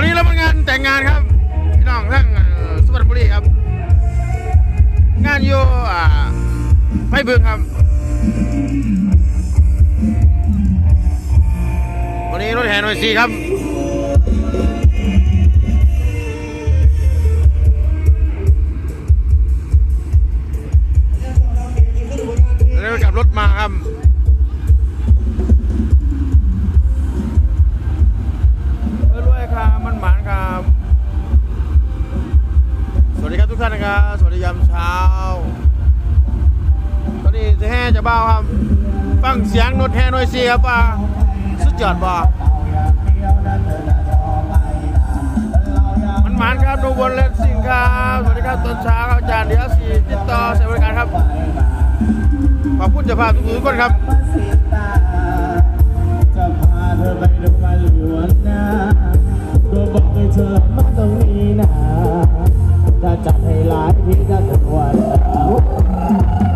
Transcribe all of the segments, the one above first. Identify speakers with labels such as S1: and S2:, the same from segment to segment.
S1: วันนี้เราเป็นงานแต่งงานครับพี่น้องทั้งสุพรรณบุรีครับ งานอยู่อ่าไผ่บึงครับ วันนี้รถแห่หน่วยซีครับแล้วกลับรถมาครับ จะเบ้าครับ ฟังเสียงรถแห่หน่อยสิครับว่าสุดยอดบ่มันหมานครับดูบนเลนสิงครับสวัสดีครับตอนเช้าครับอาจารย์เดียสีติดต่อใช้บริการครับขอบคุณจ้าภาทุกคนครับ
S2: จะพาเธอไปดูมาหลวนนะตัวบอกให้เธอมาตรงนี้นะถ้าจัดให้หลายที่จะตรวจเ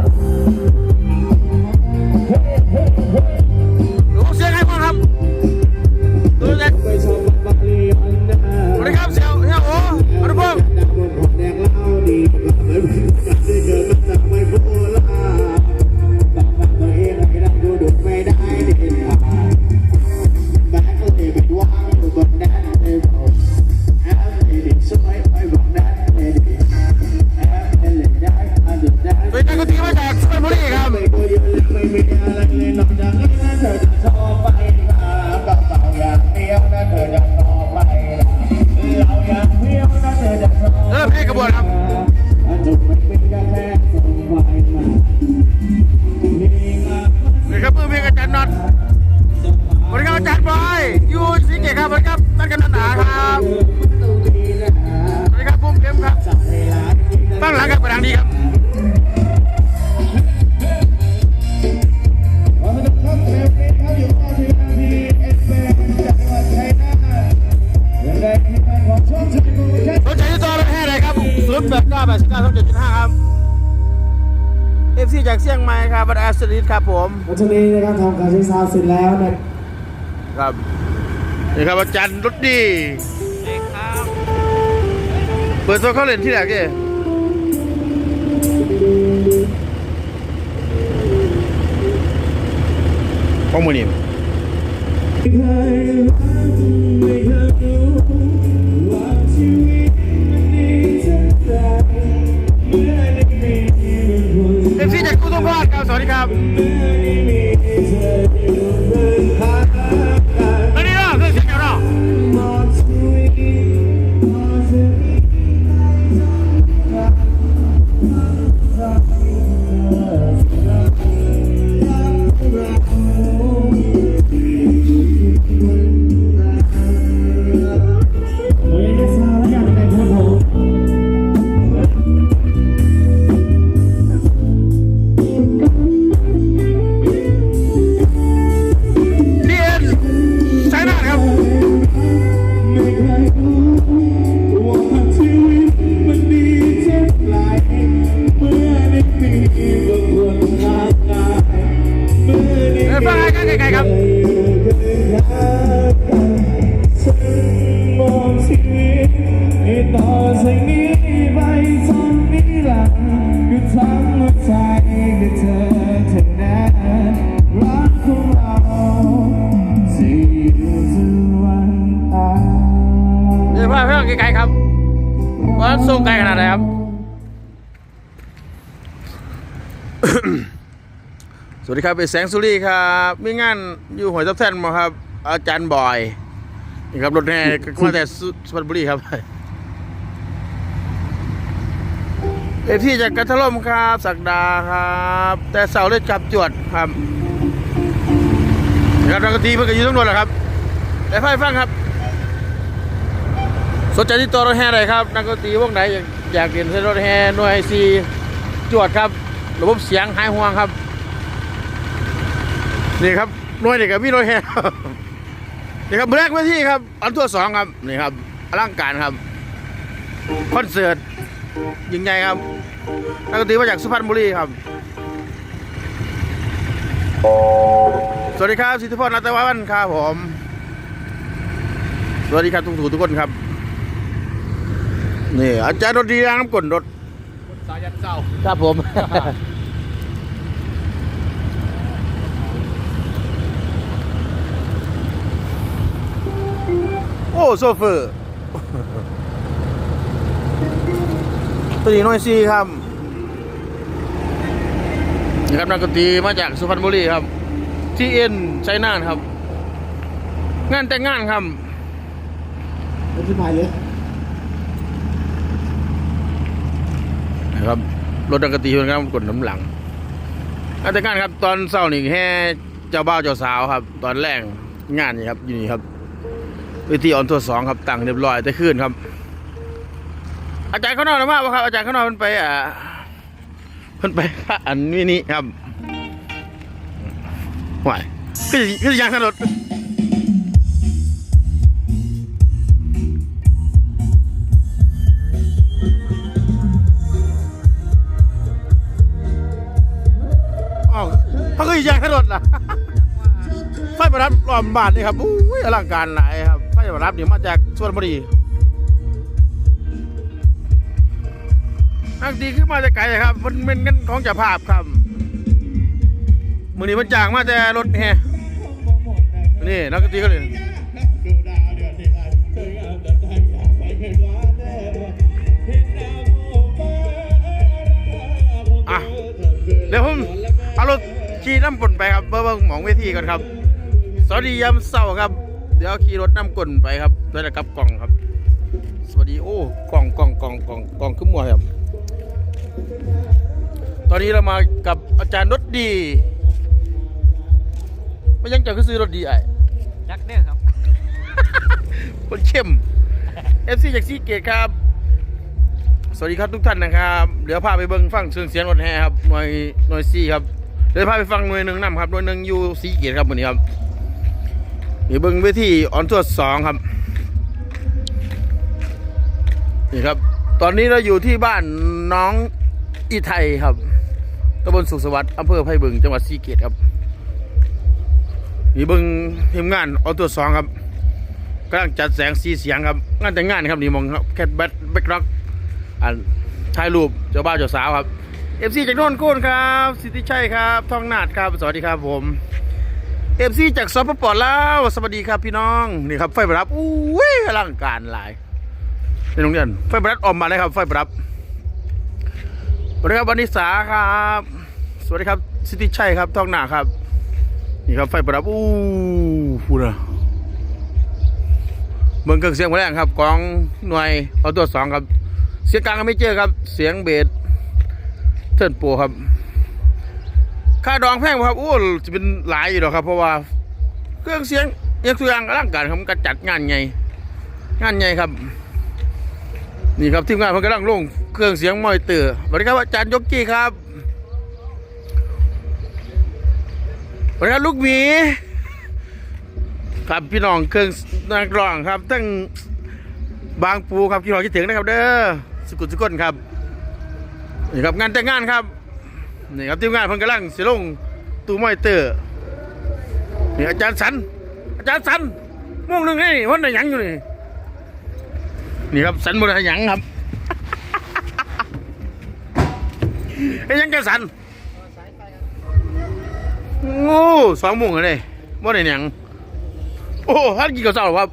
S2: ค
S1: รับสวัสดีครับท่านกำนันหนาครับ
S2: ตรงนี้นะ
S1: สวัสดีครับพุ่มเข้มครับ
S2: จับให้ร้านที่
S1: ตั้งหลังครับกระดังดีครับ
S2: ขอสนุกครับเร็วนี้ครับอยู่ข้อที่นาทีเอสเปนจังหวัดชัยนาทเป็นแรกที่ทางของช่องชัยมูลครับ
S1: รถใจที่ต่อรถแห่ไหนครับศูนย์แปดเก้าแปดสิบเก้าสองเจ็ดจุดห้าครับเอฟซีจากเชียงใหม่ครับบัตรแอสซิสครับผม
S2: วันนี้นะครับทำการใช้ซาวด์เสร็จแล้วนะครับ
S1: นี่ครับอาจารย์รถดีเปิดตัวเขาเล่นที่ไหนกี่ของมือนี่
S2: ไม่เคยรักไม่เคยรู้ว่าชีวิตมันดีเท่าไหร่เมื่อได้มีเป็นคน
S1: เอฟซีจากกุตุพาดครับสวัสดีครับ
S2: ต่นี้ไปจนนิรันดร์คือทั้งหัวใจกับเธอเท่านั้นรักของเราจะอยู่จนวันตาย
S1: เดี๋ยวพาเพื่อนไกลๆครับว่าส่งไกลขนาดไหนครับสวัสดีครับเป็นแสงสุรีครับมีงานอยู่หอยทับแท่นมาครับ อาจารย์บอยนี่ครับรถแห่มาแต่สุพรรณบุรีครับ เอที่จากกัทล่มครับ สักดาครับ แต่เสาได้จับจวดครับครับนักดนตรีเพื่อนก็อยู่ทั้งหมดแหละครับ แต่ไฟฟังครับ สนใจที่ตัวรถแห่ใดครับนักดนตรีวงไหนอยากอยากเรียนเส้นรถแห่หน่วยซีจวดครับ ระบบเสียงหายห่วงครับนี่ครับหน่วยนี่กับมีรถแห่นี่ครับแรกเวทีครับ อันตัวสองครับนี่ครับอลังการครับคอนเสิร์ต ยิ่งใหญ่ครับนักดนตรีมาจากสุพรรณบุรีครับ สวัสดีครับสิทธิพรนัตวันครับผม สวัสดีครับทุกทุกทุกคนครับ นี่อาจารย์รถดีนะน้ำกลนรถ
S3: สายันเศร้า
S1: ครับผม โอ้โซเฟอร์ ตัวนี้น้อยซีครับนี่ครับนักดนตรีมาจากสุพรรณบุรีครับที่เอ็นไชน่านครับ งานแต่งงานครับ
S2: ไม่ใช่พายเลย
S1: นะครับรถดังกะตีเพื่อนครับกดน้ำหลังงานแต่งงานครับ ตอนเช้านี่แห่เจ้าบ่าวเจ้าสาวครับ ตอนแรกงานนี่ครับอยู่นี่ครับเวทีออนทัวร์สองครับตั้งเรียบร้อยแต่ขึ้นครับ อาจารย์เขานอนมากครับอาจารย์เขานอนเพิ่นไปอ่าเพิ่นไปอันนี้นี่ครับไหวคือคือยังถนนอ๋อเขาคือยังถนนล่ะไฟประดับรอมบาทนี่ครับอุ้ยอลังการหลายครับไฟประดับนี่มาจากสวนบุรี อักดีขึ้นมาจากไกลครับ มันเป็นกันของเจะภาพครับมือนี้มันจางมาแต่รถแฮนี่นักดนตรีก็เลยอะเดี๋ยวผมเอารถขี่น้ำกลนไปครับเพื่อเบิ่งหมองเวทีก่อนครับ สวัสดียามเช้าครับ เดี๋ยวขี่รถน้ำกลนไปครับด้วยนะครับกล่องครับ สวัสดีโอ้กล่องกล่องกล่องกล่องกล่องขึ้นมัวครับ ตอนนี้เรามากับอาจารย์รถดีไม่ยังจะคือซื้อรถดีไอ้
S3: ยักษ์เด้อครับ
S1: คนเข้ม FC จากซีเกตครับ สวัสดีครับทุกท่านนะครับ เดี๋ยวพาไปเบิ้งฟังเสียงเสียงรถแห่ครับหน่วยหน่วยซีครับ เดี๋ยวพาไปฟังหน่วยหนึ่งนำครับหน่วยหนึ่งอยู่ซีเกตครับวันนี้ครับเดี๋ยวเบิ้งเวทีออนทัวร์สองครับนี่ครับ ตอนนี้เราอยู่ที่บ้านน้อง อีไทยครับตำบลสุขสวัสดิ์อำเภอไผ่บึงจังหวัดศรีเกตครับนี่เบิ้งทีมงานออนทัวสองครับกำลังจัดแสงสีเสียงครับงานแต่งงานครับนี่มองครับแคทแบ็คแบ็คร็อกอันถ่ายรูปเจ้าบ่าวเจ้าสาวครับเอฟซีจากโน่นโก้นครับสิทธิชัยครับทองนาดครับสวัสดีครับผมเอฟซีจากสปปลาวสวัสดีครับพี่น้องนี่ครับไฟประดับอู้ยอลังการหลายในโรงเรียนไฟประดับออกมาเลยครับไฟประดับส วัสดีครับวันนิสาครับ สวัสดีครับสิทธิชัยครับท้องหนาครับ นี่ครับไฟประดับอู้พูดนะเบิ่งเครื่องเสียงแรงครับกองหน่วยเอาตัวสองครับ เสียงกลางก็ไม่เจอครับ เสียงเบสเทิร์นโปรครับ ค่าดองแพงครับโอ้จะเป็นหลายอยู่หรอครับ เพราะว่าเครื่องเสียงเอกตัวอย่างร่างการครับมันก็จัดงานใหญ่งานใหญ่ครับ นี่ครับทีมงานเพิ่นกำลังลงเครื่องเสียงมอยเตอร์สวัสดีครับอาจารย์ยกกี้ครับสวัสดีครับลูกหมี ครับพี่น้องเครื่องนักร้องครับตั้งบางปูครับที่เราคิดถึงนะครับ เด้อสกุลสกุลครับนี่ครับงานแต่งงานครับนี่ครับทีมงานเพิ่นกำลังเสิลงตู้มอยเตอร์นี่อาจารย์สัน อาจารย์สันม่วงหนึ่งนี่วันไหนยังอยู่นี่ นี่ครับสันบนหยังครับไอ้ยังแกสันโง่สองโมงเลยบ่ได้ยังโอ้ฮัดกี่กระเจ้าหรอครับ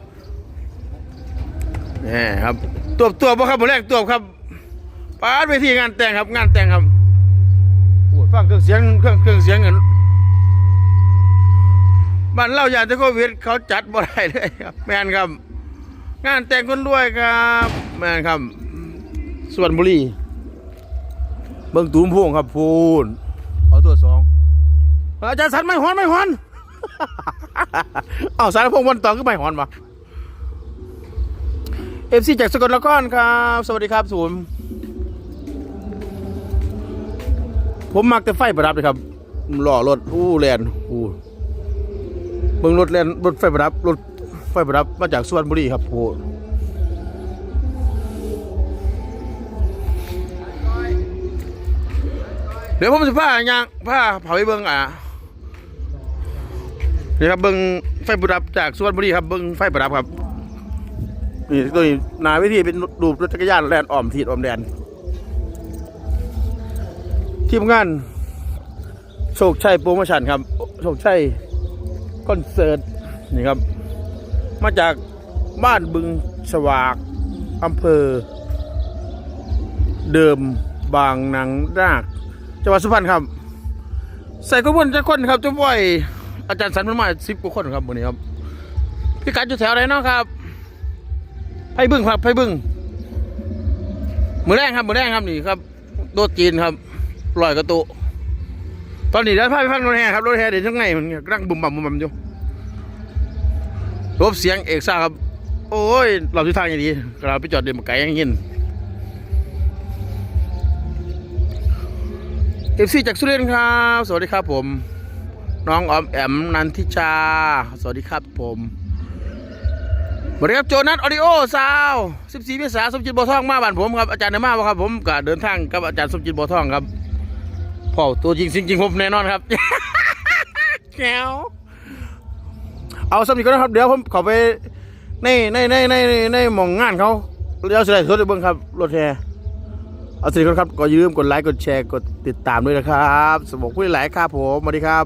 S1: นี่ครับตัวตัวบ่ครับบ่แรกตัวครับปาดไปที่งานแต่งครับ งานแต่งครับโอ้ฟังเครื่องเสียงเครื่องเครื่องเสียงเงินบ้านเล่ายานตะโควิดเขาจัดบ่ได้เลยครับ แมนครับ งานแต่งคนรวยครับแม่นครับสวนบุรีเบิ่งตูมพวงครับพูนเอาตัวสองอาจารย์สันไม่หอนไม่หอนเอาสารพงษ์วันตองก็ไม่หอนมาเอฟซีจากสกลนครครับ สวัสดีครับศูนย์ผมมักแต่ไฟประดับเลยครับหล่อรถอู้แลนอู้เบิ่งรถแลนรถไฟประดับรถ ไฟประดับมาจากสุพรรณบุรีครับโอ้เดี๋ยวผมจะพาย่างพาเผาไปเบิ้งอะนี่ครับเบิ้งไฟประดับจากสุพรรณบุรีครับเบิ้งไฟประดับครับนี่ตัวนี้นาวิธีเป็นรูปรถจักรยานแลนอ้อมทีดอ้อมแดนทีมงานโชคชัยโปรโมชั่นครับโชคชัยคอนเสิร์ตนี่ครับ มาจากบ้านบึงสวากอำเภอ เดิมบางนางรากจังหวัดสุพรรณครับ ใส่กระบวนจะคนครับจะบ่อยอาจารย์สันมันมาสิบกว่าคนครับวันนี้ครับพี่กัดอยู่แถวไหนเนาะครับไพ่บึ้งครับไพ่บึ้งมือแรงครับมือแรงครับนี่ครับโต๊ะจีนครับลอยกระตุ ตอนนี้ได้พาไปฟังรถแห่ครับรถแห่เดี๋ยวทั้งไงมันกำลังบุ่มบ่ำบุ่มบ่ำอยู่ รบเสียงเอกซ่าครับ โอ้ยเราที่ทางอย่างดีเราไปจอดเดินมาไกลยังยินเอฟซีจากสุรินทร์ครับ สวัสดีครับผม น้องออมแอมนันทิชา สวัสดีครับผมสวัสดีครับโจนัสออดิโอซาว14เมษายนสมจิตบัวทองมาบ้านผมครับอาจารย์ในมาครับผมก็เดินทางกับอาจารย์สมจิตบัวทองครับพ่อตัวจริงจริงจริงผมแน่นอนครับแก้ว เอาสมจิตก็นะครับ เดี๋ยวผมขอไปในในในในในในหมองงานเขาเดี๋ยวสิได้ทดเบิ้งครับรถแห่เอาสิครับก็อย่าลืมกดไลค์กดแชร์กดติดตามด้วยนะครับ สมองคุยหลายครับผมสวัสดีครับ